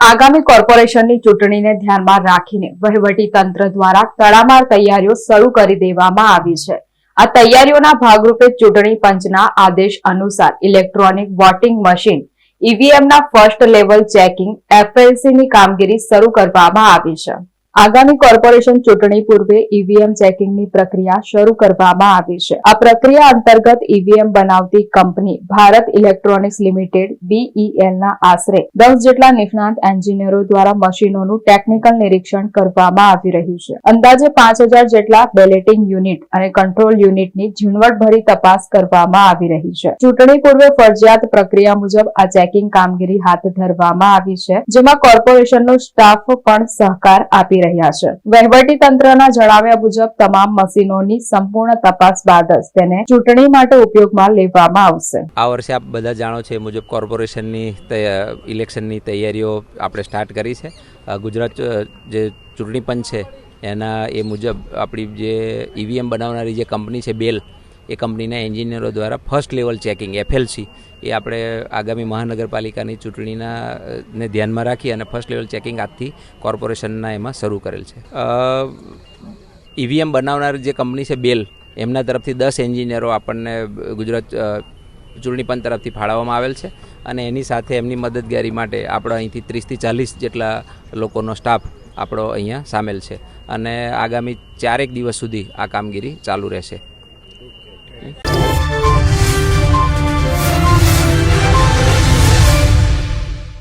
આગામી કોર્પોરેશનની ચૂંટણીને ધ્યાનમાં રાખીને વહીવટી તંત્ર દ્વારા તડામાર તૈયારીઓ શરૂ કરી દેવામાં આવી છે. આ તૈયારીઓના ભાગરૂપે ચૂંટણી પંચના આદેશ અનુસાર ઇલેક્ટ્રોનિક વોટિંગ મશીન, ઈવીએમના ફર્સ્ટ લેવલ ચેકિંગ, એફએલસીની કામગીરી શરૂ કરવામાં આવી છે. આગામી કોર્પોરેશન ચૂંટણી પૂર્વે ઈવીએમ ચેકિંગની પ્રક્રિયા શરૂ કરવામાં આવી છે. આ પ્રક્રિયા અંતર્ગત ઈવીએમ બનાવતી કંપની ભારત ઇલેક્ટ્રોનિક્સ લિમિટેડ બીઈએલના આશરે દસ જેટલા નિષ્ણાંત એન્જિનિયરો દ્વારા મશીનોનું ટેકનિકલ નિરીક્ષણ કરવામાં આવી રહ્યું છે. અંદાજે પાંચ જેટલા બેલેટિંગ યુનિટ અને કંટ્રોલ યુનિટની ઝીણવટભરી તપાસ કરવામાં આવી રહી છે. ચૂંટણી પૂર્વે ફરજિયાત પ્રક્રિયા મુજબ આ ચેકિંગ કામગીરી હાથ ધરવામાં આવી છે, જેમાં કોર્પોરેશનનો સ્ટાફ પણ સહકાર આપી રહ્યા છે. વહીવટી તંત્રના જણાવ્યા મુજબ, તમામ મશીનોની સંપૂર્ણ તપાસ બાદ જ તેને ચૂંટણી માટે ઉપયોગમાં લેવામાં આવશે. આ વર્ષે આપ બધા જાણો છો એ મુજબ કોર્પોરેશનની ઇલેક્શનની તૈયારીઓ આપણે સ્ટાર્ટ કરી છે. ગુજરાત જે ચૂંટણી પંચ છે, એના એ મુજબ આપણી જે ઈવીએમ બનાવનારી જે કંપની છે, બેલ એ કંપનીના એન્જિનિયરો દ્વારા ફર્સ્ટ લેવલ ચેકિંગ, એફએલસી, એ આપણે આગામી મહાનગરપાલિકાની ચૂંટણીના ને ધ્યાનમાં રાખી અને ફર્સ્ટ લેવલ ચેકિંગ આજથી કોર્પોરેશનના એમાં શરૂ કરેલ છે. ઈવીએમ બનાવનાર જે કંપની છે બેલ, એમના તરફથી દસ એન્જિનિયરો આપણને ગુજરાત ચૂંટણી પંચ તરફથી ફાળવવામાં આવેલ છે અને એની સાથે એમની મદદગારી માટે આપણો અહીંથી ત્રીસથી ચાલીસ જેટલા લોકોનો સ્ટાફ આપણો અહીંયા સામેલ છે અને આગામી ચારેક દિવસ સુધી આ કામગીરી ચાલુ રહેશે. 嗯